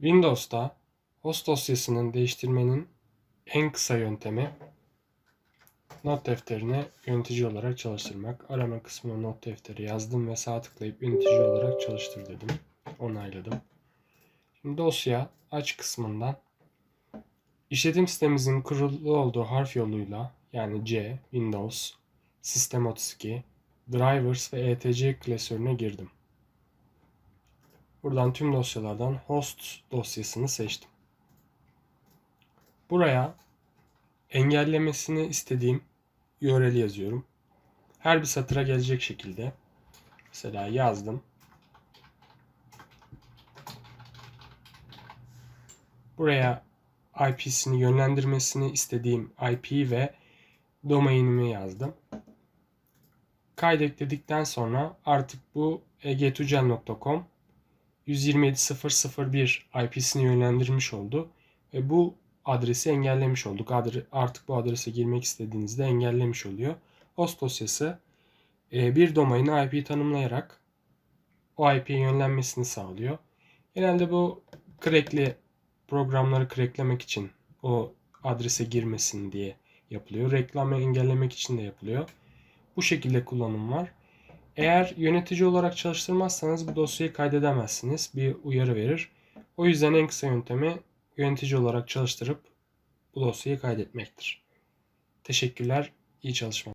Windows'ta host dosyasının değiştirmenin en kısa yöntemi not defterine yönetici olarak çalıştırmak. Arama kısmına not defteri yazdım ve sağ tıklayıp yönetici olarak çalıştır dedim. Onayladım. Şimdi dosya aç kısmından işletim sistemimizin kurulu olduğu harf yoluyla yani C, Windows, System 32, Drivers ve etc klasörüne girdim. Buradan tüm dosyalardan host dosyasını seçtim. Buraya engellemesini istediğim URL yazıyorum. Her bir satıra gelecek şekilde. Mesela yazdım. Buraya IP'sini yönlendirmesini istediğim IP ve domainimi yazdım. Kaydet dedikten sonra artık bu egetucel.com 127.001 IP'sini yönlendirmiş oldu ve bu adresi engellemiş olduk. Artık bu adrese girmek istediğinizde engellemiş oluyor. Host dosyası e, bir domaini IP tanımlayarak o IP'ye yönlenmesini sağlıyor. Genelde bu crackli programları cracklemek için o adrese girmesin diye yapılıyor. Reklamı engellemek için de yapılıyor. Bu şekilde kullanım var. Eğer yönetici olarak çalıştırmazsanız bu dosyayı kaydedemezsiniz. Bir uyarı verir. O yüzden en kısa yöntemi yönetici olarak çalıştırıp bu dosyayı kaydetmektir. Teşekkürler. İyi çalışmalar.